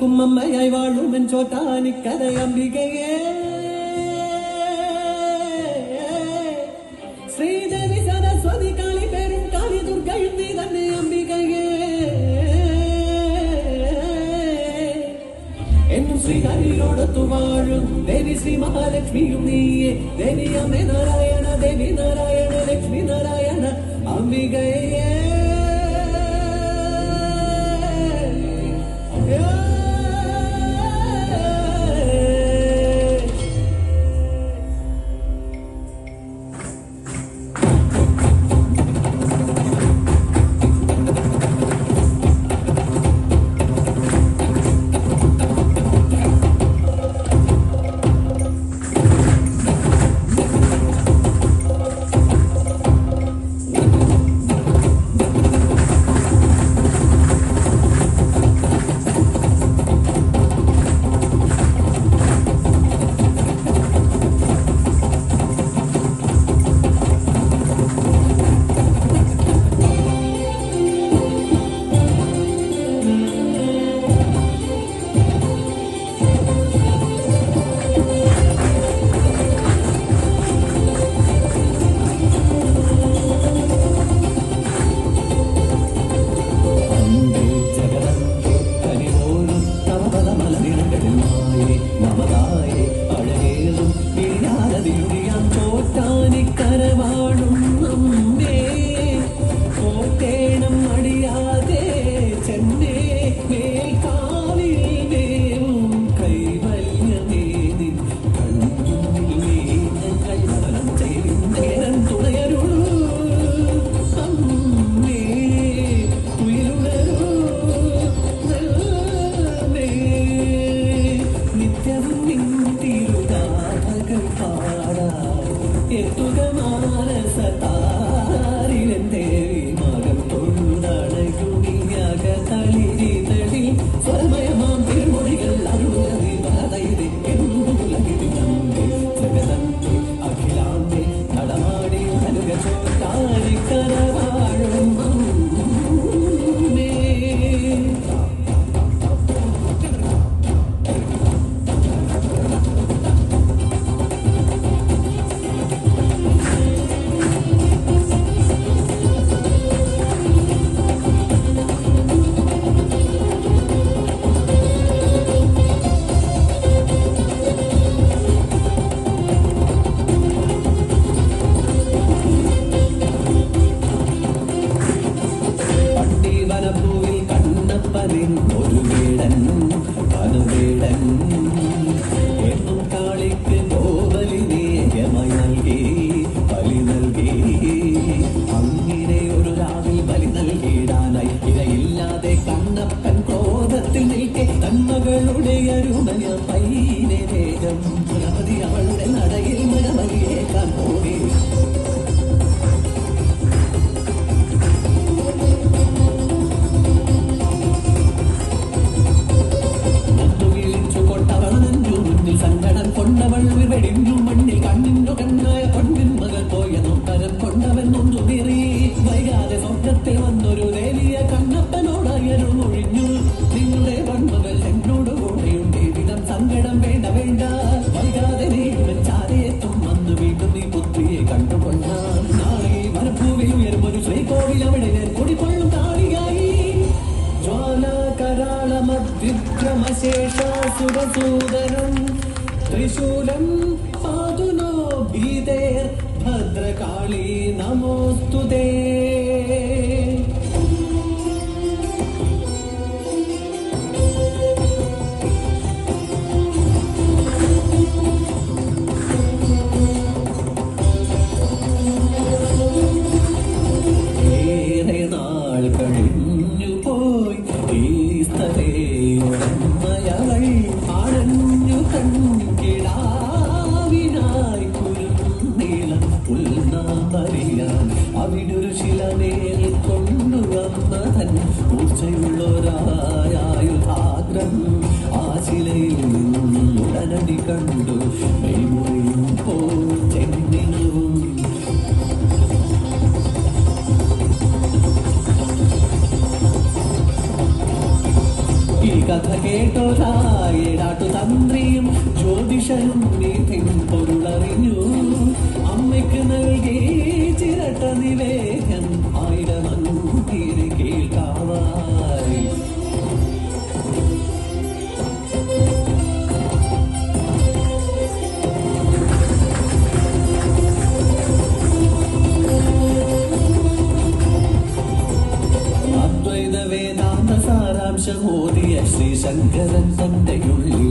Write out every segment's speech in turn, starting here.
മക്കൾക്കും അമ്മയായി വാഴുമെൻ ചോറ്റാനിക്കര അംബികയേ. ശ്രീദേവി സരസ്വതി കാളി പേരും കാളി ദുർഗയും നീ തന്നെ അംബികയേ. എന്നും ശ്രീഹരിയോടൊത്തു വാഴും. ദേവി ശ്രീ മഹാലക്ഷ്മിയും നീയേ. ദേവി അമ്മ നാരായണ ദേവി നാരായണ ലക്ഷ്മി നാരായണ അംബികയേ. കണ്ണപ്പനിൻ ഒരു വീടൻ വനുവീടൻ എന്നും കാളിക്ക് ഗോബലി നേയമായി നൽകി ബലി നൽകി. ഒരു രാവിൽ ബലി നൽകിയിടാനായി ഇരയില്ലാതെ കണ്ണപ്പൻ ക്രോധത്തിൽ നിൽക്കെ തന്മകളുടെ അരുമയ പൈനെ വേഗം. പുലമതി അവളുടെ നടയിൽ മരമലിയേക്കാൻ പോയി നീ പുത്രിയെ കണ്ടുകൊണ്ടാൻ നാളെ വനഭൂവിൽ ഉയരും ഒരു ശ്രീകോവിൽ അവിടെ കൊടികൊള്ളും താളിയായി ജ്വാലാകരാളമദ്വിക്രമശേഷാസുരസൂദനം. ത്രിശൂലം പാതുനോ ഭീതേർ ഭദ്രകാളി നമോസ്തുതേ. സ്ഥലമയവൾ അണഞ്ഞു കൺകിടാവിനായി കുരുന്നീളം പുൽനാമറിയാൻ അവിടൊരു ശിലമേൽ കൊണ്ടുവന്നതൻ മൂർച്ചയുള്ളൊരായുധാഗ്രം ആ ശിലയിൽ നിന്നും ഉടനടി കണ്ടു. കേട്ടോരായിടാട്ടു തന്ത്രിയും ജ്യോതിഷനും നീതിയും പൊരുളറിഞ്ഞു അമ്മയ്ക്ക് നൽകി ചിരട്ട നിവേദം ആയിരമന്നീര് കേൾക്കാവായി. അദ്വൈത വേദാന്ത സാരാംശമോദിയ ശ്രീ ശങ്കരൻ തന്റെയുള്ളിൽ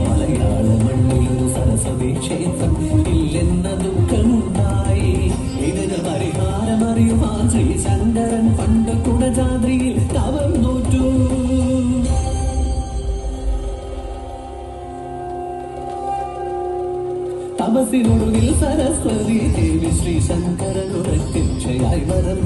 മലയാള മണ്ണിലൊരു സരസ്വതി ക്ഷേത്രം ഇല്ലെന്ന ദുഃഖമുണ്ടായി. ഇതിന് പരിഹാരമറിയുവാൻ ശ്രീ ശങ്കരൻ പണ്ട് കുടജാദ്രിയിൽ തവം നോറ്റു തപസിനൊടുവിൽ സരസ്വതി ദേവി ശ്രീ പ്രത്യക്ഷയായി വരം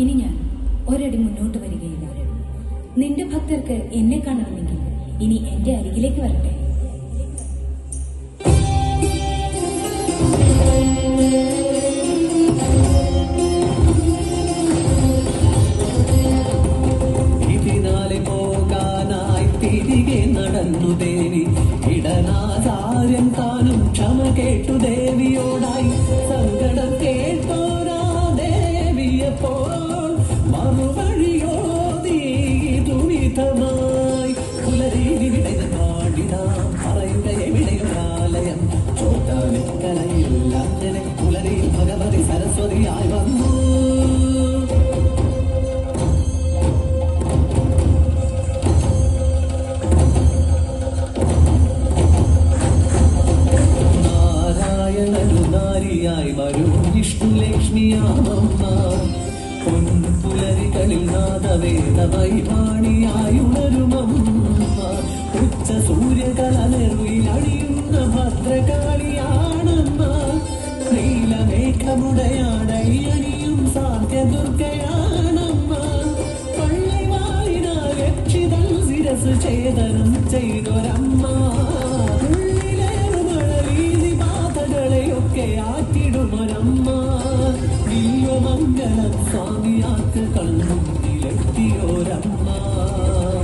ഇനി ഞാൻ ഒരടി മുന്നോട്ട് വരികയില്ല. നിന്റെ ഭക്തർക്ക് എന്നെ കാണണമെങ്കിൽ ഇനി എന്റെ അരികിലേക്ക് വരട്ടെ. അണിയുന്ന ഭദ്രകാളിയാണമ്മ നീലമേഘമുടയാടൈ അണിയും സാധ്യദുർഗയാണമ്മ പള്ളിവാളിനാൽ രക്ഷിതൽ ശിരസ് ഛേദനം ചെയ്തൊരമ്മ ഉള്ളിലേറുമഴവീതി ബാധകളെയൊക്കെ ആറ്റിടുമൊരമ്മ ദിവ്യമംഗലം സ്വാമിയാക്ക് കണ്ണുണ്ടിലെത്തിയോരമ്മ